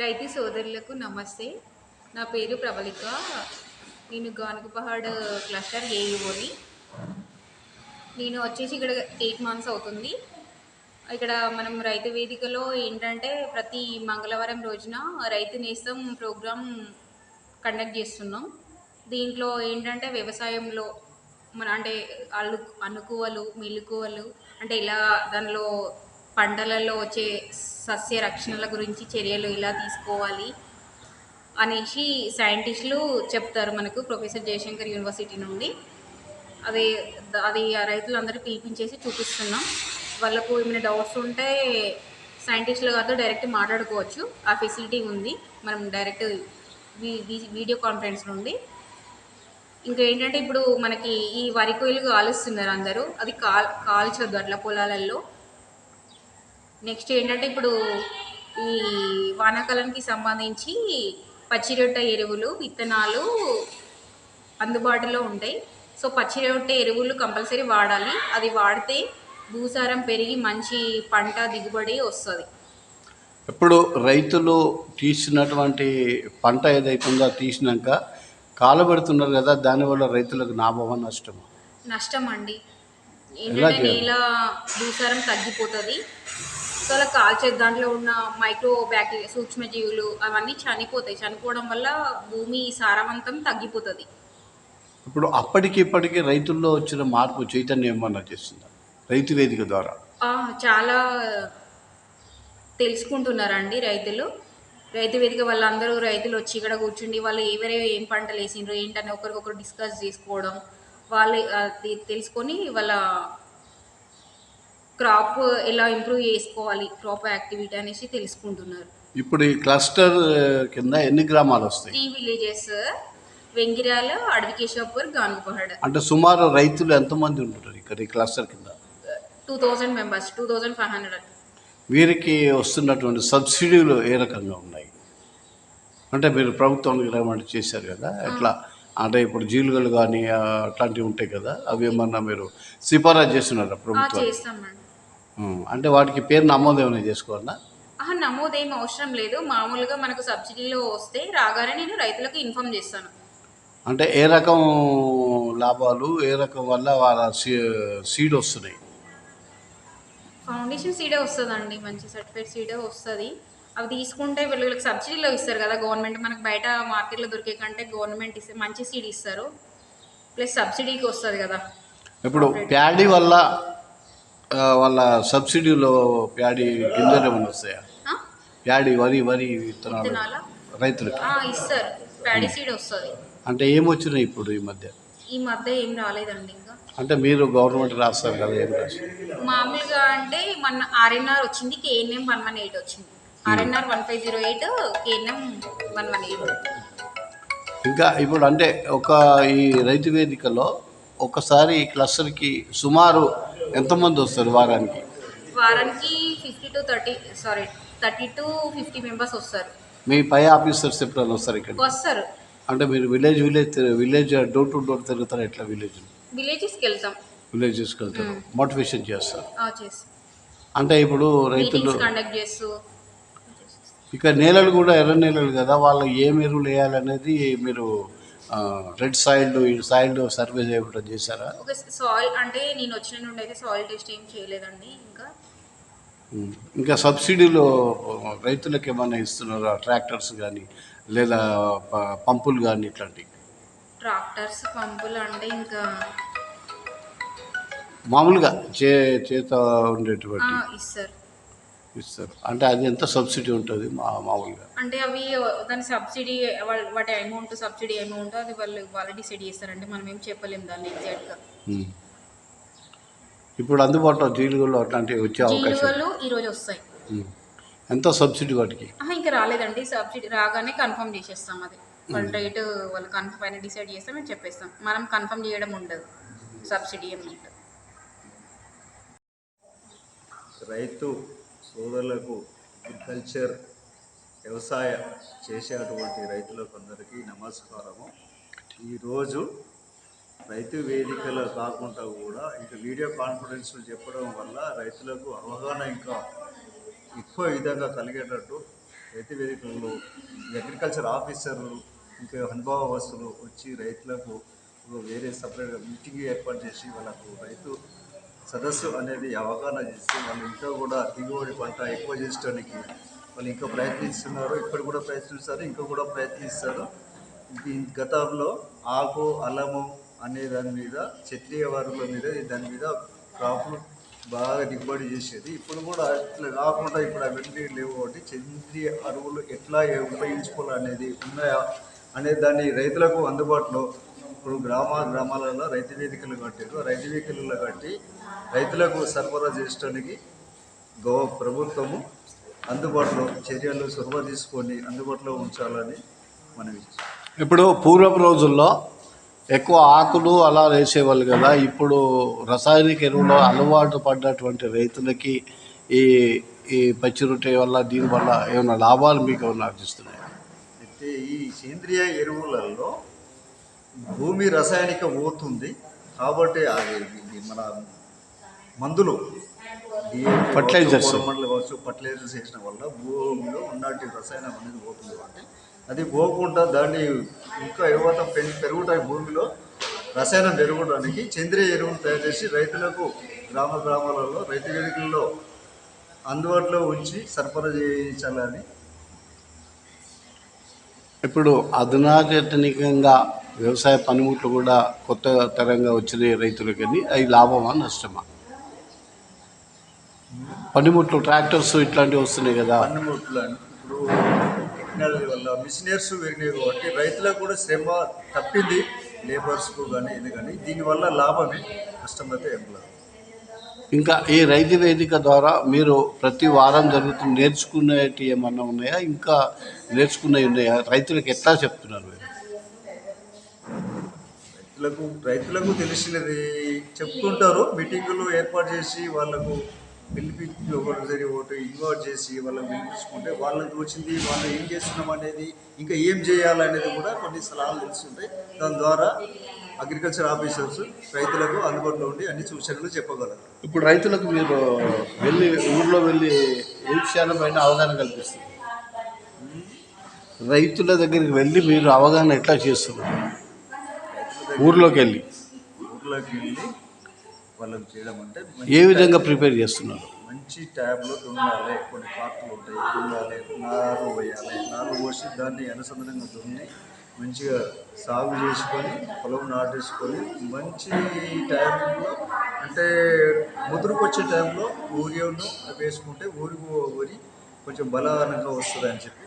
రైతు సోదరులకు నమస్తే. నా పేరు ప్రబలిక. నేను గానుగపహాడ్ క్లస్టర్ ఏఈఓని. నేను వచ్చేసి ఇక్కడ ఎయిట్ మంత్స్ అవుతుంది. ఇక్కడ మనం రైతు వేదికలో ఏంటంటే ప్రతి మంగళవారం రోజున రైతు నేస్తం ప్రోగ్రాం కండక్ట్ చేస్తున్నాం. దీంట్లో ఏంటంటే వ్యవసాయంలో మన అంటే అల్లు అనుకువలు మెలుకువలు అంటే ఇలా దానిలో పంటలలో వచ్చే సస్య రక్షణల గురించి చర్యలు ఎలా తీసుకోవాలి అనేసి సైంటిస్టులు చెప్తారు మనకు ప్రొఫెసర్ జయశంకర్ యూనివర్సిటీ నుండి. అది అది ఆ రైతులందరూ పిలిపించేసి చూపిస్తున్నాం. వాళ్ళకు ఏమైనా డౌట్స్ ఉంటే సైంటిస్టులు కాదు డైరెక్ట్ మాట్లాడుకోవచ్చు. ఆ ఫెసిలిటీ ఉంది. మనం డైరెక్ట్ వీడియో కాన్ఫరెన్స్ నుండి. ఇంకా ఏంటంటే ఇప్పుడు మనకి ఈ వరి కోయిలు కాలుస్తున్నారు అందరూ. అది కాల్ కాల్చొద్దు అట్లా పొలాలలో నెక్స్ట్ ఏంటంటే ఇప్పుడు ఈ వానాకాలానికి సంబంధించి పచ్చిరొట్ట ఎరువులు విత్తనాలు అందుబాటులో ఉంటాయి. సో పచ్చిరొట్ట ఎరువులు కంపల్సరీ వాడాలి. అది వాడితే భూసారం పెరిగి మంచి పంట దిగుబడి వస్తుంది. ఇప్పుడు రైతులు తీసినటువంటి పంట ఏదైతే ఉందో అది తీసినాక కాలబెడుతున్నారు కదా దానివల్ల రైతులకు లాభమా నష్టమా? నష్టం అండి ఏంటంటే చేయాలి? నేల భూసారం తగ్గిపోతుంది. సో అలా కాల్చే దాంట్లో ఉన్న మైక్రో బ్యాక్టీరియా సూక్ష్మజీవులు అవన్నీ చనిపోతాయి. చనిపోవడం వల్ల భూమి సారవంతం తగ్గిపోతుంది. ఇప్పుడు అప్పటికి ఇప్పటికి రైతుల్లో వచ్చిన మార్పు చైతన్యం ఏమన్నా చేస్తుందా? రైతు వేదిక ద్వారా. చాలా తెలుసుకుంటున్నారండి రైతులు. రైతు వేదిక వాళ్ళందరూ రైతులు వచ్చి ఇక్కడ కూర్చుండి వాళ్ళు ఎవరే ఏం పంటలు వేసిండ్రు ఏంటని ఒకరికొకరు డిస్కస్ చేసుకోవడం వాళ్ళు తెలుసుకొని వాళ్ళ క్రాప్ ఎలా ఇంప్రూవ్ చేసుకోవాలి క్రాప్ యాక్టివిటీ అనేసి తెలుసుకుంటున్నారు. ఇప్పుడు ఈ క్లస్టర్ కింద ఎన్ని గ్రామాలు వస్తాయి? త్రీ విలేజెస్ వెంగిరాల అడవికేశ్వపూర్ గానుపహడ్ అంటే సుమారు రైతులు ఎంతమంది ఉంటారు ఇక్కడ ఈ క్లస్టర్ కింద? Two thousand members two thousand five hundred వీరికి వస్తున్నటువంటి సబ్సిడీలు ఏ రకంగా ఉన్నాయి? అంటే మీరు ప్రభుత్వానికి రేమంటే చేశారు కదా ఎట్లా? అంటే ఇప్పుడు జీలుగలు కానీ అట్లాంటివి ఉంటాయి కదా అవి ఏమన్నా మీరు సిఫారసు చేస్తున్నారా ప్రభుత్వం అంటే వాటికి పేరు నమోదు ఏమైనా చేసుకోవాలా? నమోదేం అవసరం లేదు. మామూలుగా మనకు సబ్సిడీలో వస్తే రాగానే నేను రైతులకు ఇన్ఫామ్ చేస్తాను. అంటే ఏ రకం లాభాలు ఏ రకం వల్ల వాళ్ళ సీడ్ వస్తున్నాయి? ఫౌండేషన్ సీడే వస్తుందండి మంచి సర్టిఫైడ్ సీడే వస్తుంది. అవి తీసుకుంటే వీళ్ళకి సబ్సిడీలో ఇస్తారు కదా గవర్నమెంట్ మనకు బయట మార్కెట్లో దొరికే కంటే గవర్నమెంట్ ఇస్తే మంచి సీడ్ ఇస్తారు. ప్లస్ సబ్సిడీకి వస్తుంది కదా. ఇప్పుడు ప్యాడీ వల్ల వాళ్ళ సబ్సిడీలో ప్యాడీ గింజలు ఏమైనా వస్తాయా? ప్యాడీ వరి వరి విత్తనాలు? రైతులకి. ఆ, ఇస్తారు. ప్యాడీ సీడ్ వస్తుంది. అంటే ఏమొచ్చినాయి ఇప్పుడు ఈ మధ్య? ఈ మధ్య ఏం రాలేదండి ఇంకా. అంటే మీరు గవర్నమెంట్ రాస్తారు కదా ఏం రాస్తారు మామూలుగా అంటే మన ఆర్ఎన్ఆర్ వచ్చింది కేఎన్ఎం వన్ వన్ ఎయిట్ వచ్చింది. RNR one five zero eight KNM one one eight. ఇంకా ఇప్పుడు అంటే ఒక ఈ రైతు వేదికలో ఒకసారి క్లస్టర్కి సుమారు ఎంతమంది వస్తారు వారానికి? వారానికి fifty to thirty sorry thirty to fifty members వస్తారు. మీ పై ఆఫీసర్స్ ఎప్పుడైనా వస్తారు ఇక్కడ వస్తారు. అంటే మీరు విలేజ్ విలేజ్ తిరు- విలేజ్ డోర్ టు డోర్ తిరుగుతారు ఎట్లా విలేజ్? విలేజెస్కి వెళ్తాం. విలేజెస్కి వెళ్తారు? మోటివేషన్ చేస్తారు. ఆ, అంటే ఇప్పుడు రైతులు మీటింగ్స్ కండక్ట్ చేస్తూ. ఇక నేలలు కూడా ఎర్ర నేలలు కదా వాళ్ళు ఏం ఎరువులు వేయాలనేది మీరు రెడ్ సాయిల్ ఈ సాయిల్ సర్వే చేయడం చేశారా? సాయిల్ అంటే నేను వచ్చిన నుండి అయితే సాయిల్ టెస్ట్ ఏం చేయలేదండి ఇంకా. ఇంకా సబ్సిడీలో రైతులకు ఏమైనా ఇస్తున్నారా? ట్రాక్టర్స్ కానీ లేదా పంపులు కానీ ఇట్లాంటివి ట్రాక్టర్స్ పంపులు అంటే ఇంకా మామూలుగా చే చేత ఉండేటువంటి ఇస్తారు ఇస్తారు. అంటే అది ఎంత సబ్సిడీ ఉంటుంది మా మామూలుగా? అంటే అవి దాని సబ్సిడీ వాళ్ళ- వాటి అమౌంట్ సబ్సిడీ అమౌంట్ అది వాళ్ళు వాళ్ళు డిసైడ్ చేస్తారంటే మనం ఏం చెప్పలేము దాన్ని ఎగ్జాక్ట్గా. ఇప్పుడు అందుబాటులో జీలుగులు అట్లాంటివి వచ్చే అవకాశం? ఈరోజు వస్తాయి. ఎంత సబ్సిడీ వాటికి? ఇంకా రాలేదండి. సబ్సిడీ రాగానే కన్ఫర్మ్ చేసేస్తాం అది. వాళ్ళ రేటు వాళ్ళు కన్ఫర్మ్ పైన డిసైడ్ చేస్తే మేము చెప్పేస్తాం. మనం కన్ఫర్మ్ చేయడం ఉండదు సబ్సిడీ అమౌంట్. రైతు సోదరులకు అగ్రికల్చర్ వ్యవసాయ చేసేటువంటి రైతులకు అందరికీ నమస్కారము. ఈరోజు రైతు వేదికలు కాకుండా కూడా ఇంకా వీడియో కాన్ఫరెన్స్ చెప్పడం వల్ల రైతులకు అవగాహన ఇంకా ఎక్కువ విధంగా కలిగేటట్టు రైతు వేదికల్లో అగ్రికల్చర్ ఆఫీసర్లు ఇంకా అనుభవస్తులు వచ్చి రైతులకు వేరే సపరేట్గా మీటింగ్ ఏర్పాటు చేసి వాళ్ళకు రైతు సదస్సు అనేది అవగాహన చేసి వాళ్ళు ఇంకా కూడా దిగుబడి పంట ఎక్కువ చేసడానికి వాళ్ళు ఇంకా ప్రయత్నిస్తున్నారు. ఇప్పుడు కూడా ప్రయత్నిస్తారు ఇంకా కూడా ప్రయత్నిస్తారు. ఈ గతంలో ఆకు అల్లము అనే దాని మీద క్షత్రియ వారుల మీద దాని మీద క్రాప్లు బాగా దిగుబడి చేసేది. ఇప్పుడు కూడా అట్లా కాకుండా ఇప్పుడు అవన్నీ లేవు కాబట్టి సేంద్రియ అరువులు ఎట్లా ఉపయోగించుకోవాలనేది ఉన్నాయా అనే దాన్ని రైతులకు అందుబాటులో ఇప్పుడు గ్రామ గ్రామాలలో రైతు వేదికలు కట్టారు. రైతు వేదికలు కట్టి రైతులకు సరఫరా చేయడానికి గౌ ప్రభుత్వము అందుబాటులో చర్యలు చొరవ తీసుకొని అందుబాటులో ఉంచాలని మనవి ఇప్పుడు పూర్వపు రోజుల్లో ఎక్కువ ఆకులు అలా వేసేవాళ్ళు కదా. ఇప్పుడు రసాయనిక ఎరువులు అలవాటు పడ్డటువంటి రైతులకి ఈ ఈ పచ్చి రొట్టె వల్ల దీని వల్ల ఏమైనా లాభాలు మీకు ఏమైనా ఆర్జిస్తున్నాయి అయితే ఈ సేంద్రియ ఎరువులలో భూమి రసాయనిక పోతుంది కాబట్టి అది మన మందులు. Fertilizers. కావచ్చు, ఫర్టిలైజర్స్ వేసిన వల్ల భూమిలో ఉన్నటి రసాయనం అనేది పోతుంది కాబట్టి అది పోకుండా దాన్ని ఇంకా యువత పెరుగుతాయి భూమిలో రసాయనం పెరగడానికి సేంద్రియ ఎరువులు తయారు చేసి రైతులకు గ్రామ గ్రామాలలో రైతు వేదికల్లో అందుబాటులో ఉంచి సరఫరా చేయించాలని. ఇప్పుడు అధునాతనికంగా వ్యవసాయ పనిముట్లు కూడా కొత్త తరంగా వచ్చినాయి రైతులకి అని అవి లాభమా నష్టమా? పనిముట్లు ట్రాక్టర్స్ ఇట్లాంటివి వస్తున్నాయి కదా. పన్నుముట్లు అని ఇప్పుడు టెక్నాలజీ వల్ల మిషనరీస్ పెరిగినాయి కాబట్టి రైతులకు కూడా శ్రమ తప్పింది లేబర్స్కు కానీ ఇది కానీ. దీనివల్ల లాభమే నష్టం అయితే ఏం లేదు. ఇంకా ఈ రైతు వేదిక ద్వారా మీరు ప్రతి వారం జరుగుతున్న నేర్చుకునేటి ఏమన్నా ఉన్నాయా? ఇంకా నేర్చుకునేవి ఉన్నాయా? రైతులకు ఎట్లా చెప్తున్నారు మీరు? రైతులకు రైతులకు తెలిసినది. చెప్తుంటారు మీటింగులు ఏర్పాటు చేసి వాళ్ళకు పిలిపించి ఒకటి ఒకటి ఇన్వాల్వ్ చేసి వాళ్ళని పిలిపించుకుంటే వాళ్ళకి వచ్చింది వాళ్ళు ఏం చేస్తున్నాం అనేది ఇంకా ఏం చేయాలనేది కూడా కొన్ని సలహాలు తెలుస్తుంటాయి. దాని ద్వారా అగ్రికల్చర్ ఆఫీసర్స్ రైతులకు అందుబాటులో ఉండి అన్ని సూచనలు చెప్పగలరు. ఇప్పుడు రైతులకు మీరు వెళ్ళి ఊర్లో వెళ్ళి ఏ విషయాలపైన అవగాహన కల్పిస్తారు రైతుల దగ్గరికి వెళ్ళి మీరు అవగాహన ఎట్లా చేస్తున్నారు? ఊర్లోకి వెళ్ళి ఊర్లోకి వెళ్ళి వాళ్ళకి చేయడం అంటే ఏ విధంగా ప్రిపేర్ చేస్తున్నారు? మంచి ట్యాబ్లో దున్నాలి కొన్ని పార్ట్లు ఉంటాయి దున్నాలి నారు పోయాలి నారు పోసి దాన్ని అనుసంధానంగా దున్ని మంచిగా సాగు చేసుకొని పొలం నాటేసుకొని మంచి టైంలో అంటే ముదురుకు వచ్చే టైంలో ఊరియోను వేసుకుంటే ఊరికి ఊరి కొంచెం బలంగా వస్తుంది అని చెప్పి.